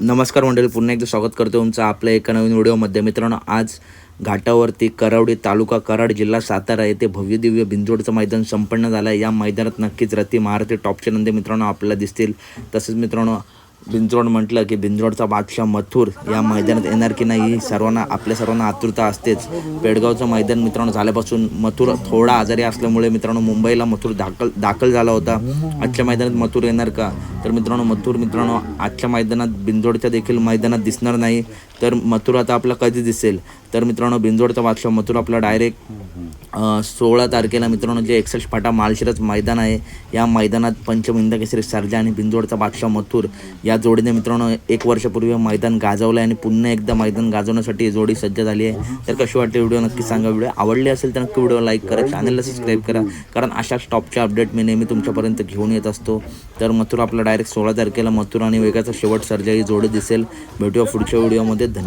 नमस्कार मंडळी पुन्हा एकदा स्वागत करतो तुमचं आपल्या एका नवीन व्हिडिओमध्ये. मित्रांनो आज घाटावरती करवडी तालुका कराड जिल्हा सातारा येथे भव्य दिव्य बिंजोडचं मैदान संपन्न झालं आहे या मैदानात नक्कीच रती महारथी टॉपचे नंदी मित्रांनो आपल्याला दिसतील. तसेच मित्रांनो बिंजोड म्हटलं की बिंजोडचा बादशाह मथुर या मैदानात येणार की नाही ही सर्वांना आपल्या सर्वांना आतुरता असतेच. पेडगावचं मैदान मित्रांनो झाल्यापासून मथुर थोडा आजारी असल्यामुळे मित्रांनो मुंबईला मथुर दाखल दाखल झाला होता. आजच्या मैदानात मथुर येणार का? तर मित्रांनो मथुर मित्रांनो आजच्या मैदानात बिंजोडच्या देखील मैदानात दिसणार नाही. तर मथुर आता आपला कधी दिसेल? तर मित्रांनो बिंजोडचा बादशाह मथुर आपला डायरेक्ट सोळा तारखेला मित्रांनो जे एकसष्ट फाटा मालशिरस मैदान आहे या मैदानात पंचमिंद केसरी सर्जा आणि बिंजोडचा बादशाह मथुर. या जोडीने मित्रांनो एक वर्षापूर्वी मैदान गाजवलं आहे आणि पुन्हा एकदा मैदान गाजवण्यासाठी जोडी सज्ज झाली आहे. तर कशी वाटते व्हिडिओ नक्की सांगा. व्हिडिओ आवडली असेल तर नक्की व्हिडिओ लाईक करा चॅनलला सबस्क्राईब करा. कारण अशाच टॉपच्या अपडेट मी नेहमी तुमच्यापर्यंत घेऊन येत असतो. तर मथुर आपला डायरेक्ट सोळा तारखेला मथुर आणि वेगाचा शेवट सर्जा ही जोडी दिसेल. भेटूया पुढच्या व्हिडिओमध्ये. धन्यवाद.